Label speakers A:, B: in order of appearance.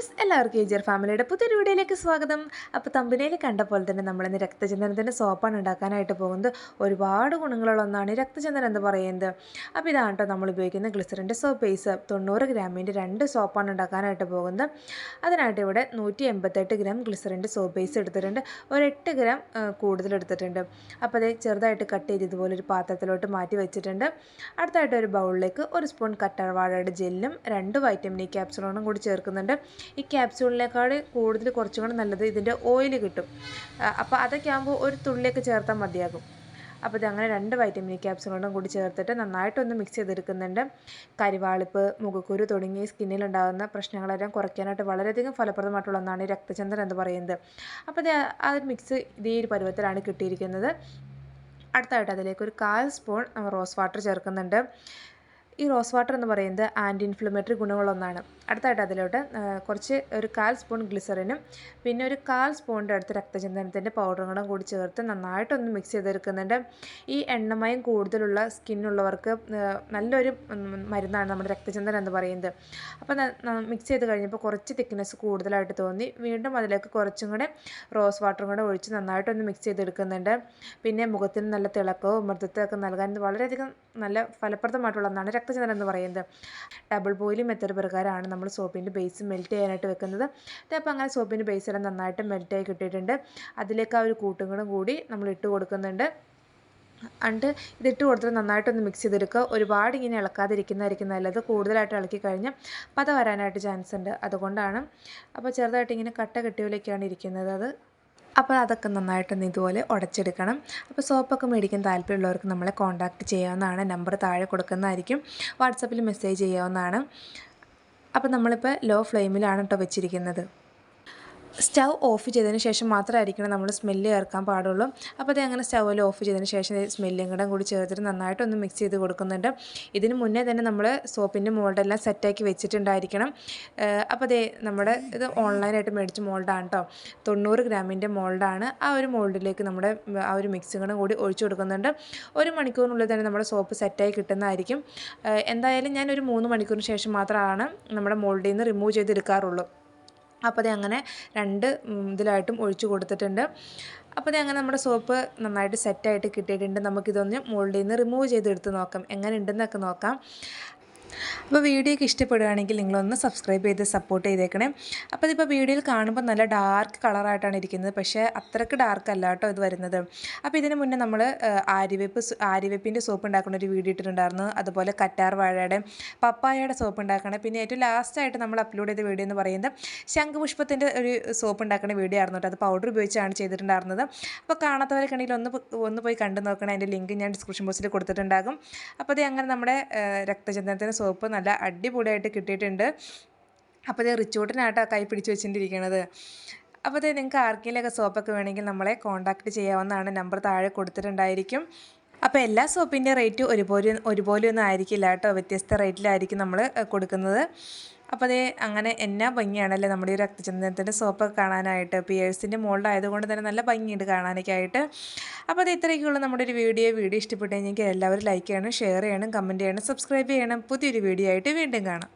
A: Friends എല്ലാവർക്കും ഏജിയർ ഫാമിലിയുടെ പുതിയൊരു വീഡിയോയിലേക്ക് സ്വാഗതം. അപ്പോൾ തമ്പിനയിൽ കണ്ട പോലെ തന്നെ നമ്മളിന്ന് രക്തചന്ദനത്തിന്റെ സോപ്പാണ് ഉണ്ടാക്കാനായിട്ട് പോകുന്നത്. ഒരുപാട് ഗുണങ്ങളുള്ള ഒന്നാണ് ഈ രക്തചന്ദനം എന്ന് പറയുന്നത്. അപ്പോൾ ഇതാണ് കേട്ടോ നമ്മൾ ഉപയോഗിക്കുന്ന ഗ്ലിസറിന്റെ സോപ്പ് ബേസ് തൊണ്ണൂറ് ഗ്രാമിന്റെ രണ്ട് സോപ്പാണ് ഉണ്ടാക്കാനായിട്ട് പോകുന്നത്. അതിനായിട്ട് ഇവിടെ നൂറ്റി എൺപത്തെട്ട് ഗ്രാം ഗ്ലിസറിന്റെ സോപ്പ് ബേസ് എടുത്തിട്ടുണ്ട്. ഒരു എട്ട് ഗ്രാം കൂടുതൽ എടുത്തിട്ടുണ്ട്. അപ്പോൾ അത് ചെറുതായിട്ട് കട്ട് ചെയ്ത് ഇതുപോലെ ഒരു പാത്രത്തിലോട്ട് മാറ്റി വെച്ചിട്ടുണ്ട്. അടുത്തായിട്ട് ഒരു ബൗളിലേക്ക് ഒരു സ്പൂൺ കറ്റാർവാഴയുടെ ജെല്ലും രണ്ട് വൈറ്റമിൻ ഇ ക്യാപ്സുകളും കൂടി ചേർക്കുന്നുണ്ട്. ഈ ക്യാപ്സ്യൂളിനേക്കാൾ കൂടുതൽ കുറച്ചും കൂടെ നല്ലത് ഇതിന്റെ ഓയിൽ കിട്ടും. അപ്പോൾ അതൊക്കെ ആകുമ്പോൾ ഒരു തുള്ളിയൊക്കെ ചേർത്താൽ മതിയാകും. അപ്പോൾ ഇത് അങ്ങനെ രണ്ട് വൈറ്റമിൻ ക്യാപ്സുകളും കൂടി ചേർത്തിട്ട് നന്നായിട്ടൊന്ന് മിക്സ് ചെയ്തെടുക്കുന്നുണ്ട്. കരിവാളിപ്പ് മുഖക്കുരു തുടങ്ങിയ സ്കിന്നിലുണ്ടാകുന്ന പ്രശ്നങ്ങളെല്ലാം കുറയ്ക്കാനായിട്ട് വളരെയധികം ഫലപ്രദമായിട്ടുള്ള ഒന്നാണ് ഈ രക്തചന്ദ്രൻ എന്ന് പറയുന്നത്. അപ്പോൾ ഇത് ആ മിക്സ് ഇതേ ഒരു പരുവത്തിലാണ് കിട്ടിയിരിക്കുന്നത്. അടുത്തായിട്ട് അതിലേക്ക് ഒരു കാൽ സ്പൂൺ റോസ് വാട്ടർ ചേർക്കുന്നുണ്ട്. ഈ റോസ് വാട്ടർ എന്ന് പറയുന്നത് ആന്റി ഇൻഫ്ലമേറ്ററി ഗുണങ്ങളൊന്നാണ്. അടുത്തായിട്ട് അതിലോട്ട് കുറച്ച് ഒരു കാൽ സ്പൂൺ ഗ്ലിസറിനും പിന്നെ ഒരു കാൽ സ്പൂണിന്റെ അടുത്ത് രക്തചന്ദനത്തിന്റെ പൗഡറുകളും കൂടി ചേർത്ത് നന്നായിട്ടൊന്ന് മിക്സ് ചെയ്തെടുക്കുന്നുണ്ട്. ഈ എണ്ണമയം കൂടുതലുള്ള സ്കിന്നുള്ളവർക്ക് നല്ലൊരു മരുന്നാണ് നമ്മുടെ രക്തചന്ദനം എന്ന് പറയുന്നത്. അപ്പോൾ മിക്സ് ചെയ്ത് കഴിഞ്ഞപ്പോൾ കുറച്ച് തിക്നെസ് കൂടുതലായിട്ട് തോന്നി. വീണ്ടും അതിലേക്ക് കുറച്ചും കൂടെ റോസ് വാട്ടറും കൂടെ ഒഴിച്ച് നന്നായിട്ടൊന്ന് മിക്സ് ചെയ്തെടുക്കുന്നുണ്ട്. പിന്നെ മുഖത്തിന് നല്ല തിളക്കവും മൃദുത്വമൊക്കെ നൽകാൻ വളരെയധികം നല്ല ഫലപ്രദമായിട്ടുള്ള ഒന്നാണ് രക്തചന്ദ്രൻ എന്ന് പറയുന്നത്? ഡബിൾ ബോയിലിംഗ് മെത്തേഡ് പ്രകാരമാണ് നമ്മൾ സോപ്പിന്റെ ബേസ് മെൽറ്റ് ചെയ്യാനായിട്ട് വെക്കുന്നത്. അപ്പോൾ അങ്ങനെ സോപ്പിന്റെ ബേസ് എല്ലാം നന്നായിട്ട് മെൽറ്റായി കിട്ടിയിട്ടുണ്ട്. അതിലേക്ക് ആ ഒരു കൂട്ടുകളും കൂടി നമ്മൾ ഇട്ട് കൊടുക്കുന്നുണ്ട്. അണ്ട് ഇതിട്ട് കൊടുത്തിട്ട് നന്നായിട്ടൊന്ന് മിക്സ് ചെയ്തെടുക്കുക. ഒരുപാട് ഇങ്ങനെ ഇളക്കാതിരിക്കുന്നതായിരിക്കും നല്ലത്. കൂടുതലായിട്ട് ഇളക്കി കഴിഞ്ഞാൽ പത വരാനായിട്ട് ചാൻസ് ഉണ്ട്. അതുകൊണ്ടാണ്. അപ്പോൾ ചെറുതായിട്ട് ഇങ്ങനെ കട്ട കെട്ടിയിലേക്കാണ് ഇരിക്കുന്നത് അത്. അപ്പോൾ അതൊക്കെ നന്നായിട്ടൊന്ന് ഇതുപോലെ ഉടച്ചെടുക്കണം. അപ്പോൾ സോപ്പൊക്കെ മേടിക്കാൻ താല്പര്യമുള്ളവർക്ക് നമ്മളെ കോൺടാക്റ്റ് ചെയ്യാവുന്നതാണ്. നമ്പർ താഴെ കൊടുക്കുന്നതായിരിക്കും. വാട്സപ്പിൽ മെസ്സേജ് ചെയ്യാവുന്നതാണ്. അപ്പോൾ നമ്മളിപ്പോൾ ലോ ഫ്ലെയിമിലാണ് കേട്ടോ വെച്ചിരിക്കുന്നത്. സ്റ്റൗ ഓഫ് ചെയ്തതിന് ശേഷം മാത്രമായിരിക്കണം നമ്മൾ സ്മെല്ല് ചേർക്കാൻ പാടുള്ളൂ. അപ്പോൾ അത് അങ്ങനെ സ്റ്റൗവിൽ ഓഫ് ചെയ്തതിന് ശേഷം സ്മെല്ലും കൂടെ കൂടി ചേർത്തിട്ട് നന്നായിട്ടൊന്ന് മിക്സ് ചെയ്ത് കൊടുക്കുന്നുണ്ട്. ഇതിന് മുന്നേ തന്നെ നമ്മൾ സോപ്പിന്റെ മോൾഡെല്ലാം സെറ്റാക്കി വെച്ചിട്ടുണ്ടായിരിക്കണം. അപ്പോൾ അതേ നമ്മുടെ ഇത് ഓൺലൈനായിട്ട് മേടിച്ച മോൾഡാണ് കേട്ടോ. തൊണ്ണൂറ് ഗ്രാമിന്റെ മോൾഡാണ്. ആ ഒരു മോൾഡിലേക്ക് നമ്മുടെ ആ ഒരു മിക്സുകളും കൂടി ഒഴിച്ചു കൊടുക്കുന്നുണ്ട്. ഒരു മണിക്കൂറിനുള്ളിൽ തന്നെ നമ്മുടെ സോപ്പ് സെറ്റായി കിട്ടുന്നതായിരിക്കും. എന്തായാലും ഞാൻ ഒരു മൂന്ന് മണിക്കൂറിന് ശേഷം മാത്രമാണ് നമ്മുടെ മോൾഡിൽ നിന്ന് റിമൂവ് ചെയ്തെടുക്കാറുള്ളൂ. അപ്പോൾ അത് അങ്ങനെ രണ്ട് ഇതിലായിട്ടും ഒഴിച്ചു കൊടുത്തിട്ടുണ്ട്. അപ്പോൾ അങ്ങനെ നമ്മുടെ സോപ്പ് നന്നായിട്ട് സെറ്റായിട്ട് കിട്ടിയിട്ടുണ്ട്. നമുക്കിതൊന്ന് മോൾഡിൽ നിന്ന് റിമൂവ് ചെയ്തെടുത്ത് നോക്കാം. എങ്ങനെ ഉണ്ടെന്നൊക്കെ നോക്കാം. അപ്പോൾ വീഡിയോയ്ക്ക് ഇഷ്ടപ്പെടുകയാണെങ്കിൽ നിങ്ങളൊന്ന് സബ്സ്ക്രൈബ് ചെയ്ത് സപ്പോർട്ട് ചെയ്തേക്കണേ. അപ്പോൾ ഇതിപ്പോൾ വീഡിയോയിൽ കാണുമ്പോൾ നല്ല ഡാർക്ക് കളറായിട്ടാണ് ഇരിക്കുന്നത്. പക്ഷേ അത്രയ്ക്ക് ഡാർക്ക് അല്ല കേട്ടോ ഇത് വരുന്നത്. അപ്പോൾ ഇതിന് മുന്നേ നമ്മൾ ആര്യവേപ്പ് സു- ആര്യവേപ്പിന്റെ സോപ്പ് ഉണ്ടാക്കുന്ന ഒരു വീഡിയോ ഇട്ടിട്ടുണ്ടായിരുന്നു. അതുപോലെ കറ്റാർ വാഴയുടെ പപ്പായയുടെ സോപ്പ് ഉണ്ടാക്കണം. പിന്നെ ഏറ്റവും ലാസ്റ്റായിട്ട് നമ്മൾ അപ്ലോഡ് ചെയ്ത വീഡിയോ എന്ന് പറയുന്നത് ശംഖുപുഷ്പത്തിന്റെ ഒരു സോപ്പ് ഉണ്ടാക്കുന്ന വീഡിയോ ആയിരുന്നു കേട്ടോ. അത് പൗഡർ ഉപയോഗിച്ചാണ് ചെയ്തിട്ടുണ്ടായിരുന്നത്. അപ്പോൾ കാണാത്തവരൊക്കെ ഒന്ന് ഒന്ന് പോയി കണ്ടു നോക്കണം. അതിന്റെ ലിങ്ക് ഞാൻ ഡിസ്ക്രിപ്ഷൻ ബോക്സിൽ കൊടുത്തിട്ടുണ്ടാകും. അപ്പോൾ അത് അങ്ങനെ നമ്മുടെ രക്തചന്ദനത്തിന്റെ സോപ്പ് നല്ല അടിപൊളിയായിട്ട് കിട്ടിയിട്ടുണ്ട്. അപ്പോൾ ഇത് റിച്ചോട്ടിനാട്ടോ കൈ പിടിച്ച് വെച്ചിട്ടിരിക്കണത് അപ്പോൾ ഇത് നിങ്ങൾക്ക് ആർക്കെങ്കിലുമൊക്കെ സോപ്പൊക്കെ വേണമെങ്കിൽ നമ്മളെ കോൺടാക്റ്റ് ചെയ്യാവുന്നതാണ്. നമ്പർ താഴെ കൊടുത്തിട്ടുണ്ടായിരിക്കും. അപ്പോൾ എല്ലാ സോപ്പിന്റെ റേറ്റ് ഒരുപോലെ ഒരുപോലെ ഒന്നും ആയിരിക്കില്ല കേട്ടോ. വ്യത്യസ്ത റേറ്റിലായിരിക്കും നമ്മൾ കൊടുക്കുന്നത്. അപ്പോൾ അതേ അങ്ങനെ എന്നാ ഭംഗിയാണല്ലേ നമ്മുടെ ഈ രക്തചന്ദനത്തിന്റെ സോപ്പൊക്കെ കാണാനായിട്ട്? പിയേഴ്സിന്റെ മോൾഡായതുകൊണ്ട് തന്നെ നല്ല ഭംഗിയുണ്ട് കാണാനൊക്കെ ആയിട്ട് അപ്പോൾ അത് ഇത്രയൊക്കെയുള്ള നമ്മുടെ ഒരു വീഡിയോ. വീഡിയോ ഇഷ്ടപ്പെട്ടു കഴിഞ്ഞെങ്കിൽ എല്ലാവരും ലൈക്ക് ചെയ്യണം ഷെയർ ചെയ്യണം കമന്റ് ചെയ്യണം സബ്സ്ക്രൈബ് ചെയ്യണം. പുതിയൊരു വീഡിയോ ആയിട്ട് വീണ്ടും കാണാം.